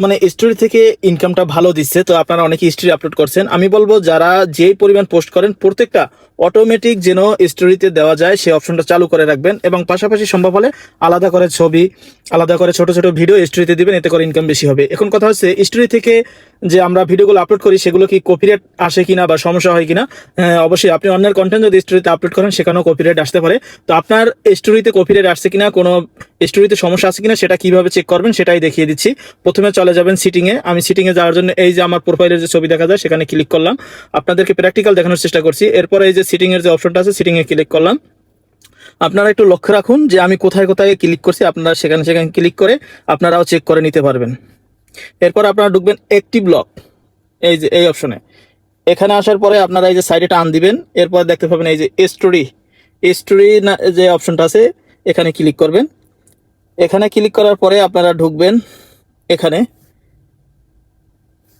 বর্তমানে স্টোরি থেকে ইনকামটা ভালো দিচ্ছে তো আপনারা অনেকে স্টোরি আপলোড করছেন। আমি বলব যারা যেই পরিমাণ পোস্ট করেন প্রত্যেকটা অটোমেটিক যেন স্টোরিতে দেওয়া যায় সেই অপশনটা চালু করে রাখবেন এবং পাশাপাশি সম্ভব হলে আলাদা করে ছবি আলাদা করে ছোট ছোট ভিডিও স্টোরিতে দিবেন এতে করে ইনকাম বেশি হবে। এখন কথা হচ্ছে স্টোরি থেকে যে আমরা ভিডিওগুলো আপলোড করি সেগুলো কি কপিরাইট আসে কিনা বা সমস্যা হয় কিনা হ্যাঁ, অবশ্যই আপনি অন্যের কন্টেন্ট যদি স্টোরিতে আপলোড করেন সেখানেও কপিরাইট আসতে পারে। তো আপনার স্টোরিতে কপিরাইট আসছে কিনা কোনো স্টোরিতে সমস্যা আছে কিনা সেটা কীভাবে চেক করবেন সেটাই দেখিয়ে দিচ্ছি। প্রথমে চলে যাবেন সিটিংয়ে আমি সিটিংয়ে যাওয়ার জন্য এই যে আমার প্রোফাইলের যে ছবি দেখা যায় সেখানে ক্লিক করলাম। আপনাদেরকে প্র্যাকটিক্যাল দেখানোর চেষ্টা করছি। এরপরে এই যে সিটিংয়ের যে অপশনটা আছে সিটিংয়ে ক্লিক করলাম। আপনারা একটু লক্ষ্য রাখুন যে আমি কোথায় কোথায় ক্লিক করছি, আপনারা সেখানে সেখানে ক্লিক করে আপনারাও চেক করে নিতে পারবেন। এরপর আপনারা ঢুকবেন একটিভ লক এই যে এই অপশনে এখানে আসার পরে আপনারা এই যে সাইডে টান দিবেন। এরপর দেখতে পাবেন এই যে স্টোরি স্টোরি না যে অপশনটা আছে, এখানে ক্লিক করবেন। এখানে ক্লিক করার পরে আপনারা ঢুকবেন এখানে।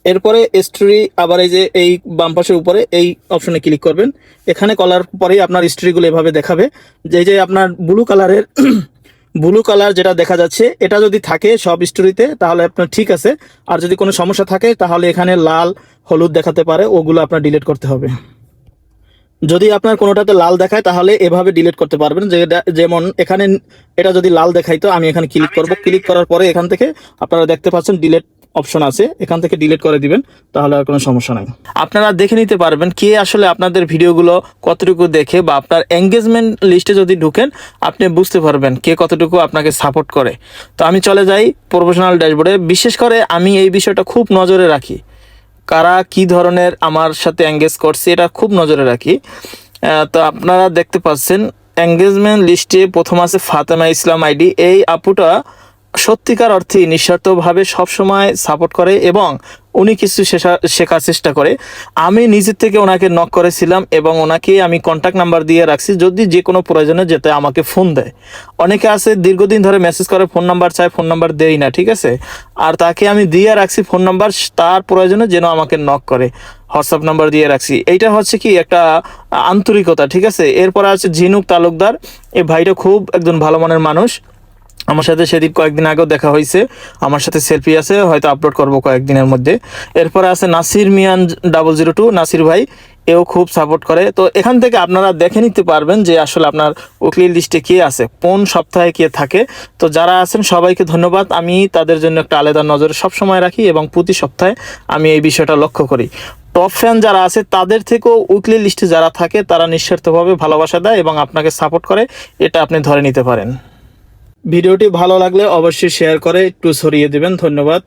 এরপরে স্টোরি আবার এই যে এই বাম উপরে এই অপশনে ক্লিক করবেন। এখানে করার পরেই আপনার স্টোরিগুলো এভাবে দেখাবে। যে যে আপনার ব্লু কালারের ব্লু কালার যেটা দেখা যাচ্ছে, এটা যদি থাকে সব স্টোরিতে তাহলে আপনার ঠিক আছে। আর যদি কোনো সমস্যা থাকে, তাহলে এখানে লাল, হলুদ দেখাতে পারে, ওগুলো আপনার ডিলিট করতে হবে। যদি আপনার কোনোটাতে লাল দেখায় তাহলে এভাবে ডিলিট করতে পারবেন। যে যেমন এখানে এটা যদি লাল দেখাইতো আমি এখানে ক্লিক করব। ক্লিক করার পরে এখান থেকে আপনারা দেখতে পাচ্ছেন ডিলিট অপশন আছে। এখান থেকে ডিলিট করে দিবেন তাহলে আর কোনো সমস্যা নাই। আপনারা দেখে নিতে পারবেন কে আসলে আপনাদের ভিডিওগুলো কতটুকু দেখে বা আপনার এঙ্গেজমেন্ট লিস্টে যদি ঢুকেন আপনি বুঝতে পারবেন কে কতটুকু আপনাকে সাপোর্ট করে। তো আমি চলে যাই প্রফেশনাল ড্যাশবোর্ডে বিশেষ করে আমি এই বিষয়টা খুব নজরে রাখি। কারা কি ধরনের আমার সাথে এঙ্গেজ করছে, এটা খুব নজরে রাখি। তো আপনারা দেখতে পাচ্ছেন এঙ্গেজমেন্ট লিস্টে প্রথম আছে ফাতেমা ইসলাম আইডি। এই আপুটা সত্যিকার অর্থে নিঃস্বার্থভাবে সবসময় সাপোর্ট করে এবং উনি কিছু শেখা- শেখার চেষ্টা করে। আমি নিজের থেকে ওনাকে নক করেছিলাম এবং ওনাকে আমি কন্ট্যাক্ট নাম্বার দিয়ে রাখছি, যদি যে কোনো প্রয়োজনে যেতে আমাকে ফোন দেয়। অনেকে আছে দীর্ঘদিন ধরে মেসেজ করে ফোন নাম্বার চায় ফোন নাম্বার দেই না, ঠিক আছে? আর তাকে আমি দিয়ে রাখছি ফোন নাম্বার তার প্রয়োজনে যেন আমাকে নক করে। হোয়াটসঅ্যাপ নাম্বার দিয়ে রাখছি। এইটা হচ্ছে কি একটা আন্তরিকতা, ঠিক আছে? এরপর আছে ঝিনুক তালুকদার। এই ভাইটা খুব একজন ভালো মানের মানুষ। আমার সাথে সেদিন কয়েকদিন আগেও দেখা হয়েছে। আমার সাথে সেলফি আছে, হয়তো আপলোড করব কয়েকদিনের মধ্যে। এরপরে আছে Nasir Mian double zero two Nasir ভাই, এও খুব সাপোর্ট করে। তো এখান থেকে আপনারা দেখে নিতে পারবেন যে আসলে আপনার উকলি লিস্টে কে আছে, কোন সপ্তাহে কে থাকে। তো যারা আছেন, সবাইকে ধন্যবাদ। আমি তাদের জন্য একটা আলাদা নজরে সব সময় রাখি এবং প্রতি সপ্তাহে আমি এই বিষয়টা লক্ষ্য করি। টপ ফ্যান যারা আছে, তাদের থেকেও উইকলি লিস্টে যারা থাকে, তারা নিঃস্বার্থভাবে ভালোবাসা দেয় এবং আপনাকে সাপোর্ট করে। এটা আপনি ধরে নিতে পারেন। ভিডিওটি ভালো লাগলে অবশ্যই শেয়ার করে একটু ছড়িয়ে দেবেন ধন্যবাদ।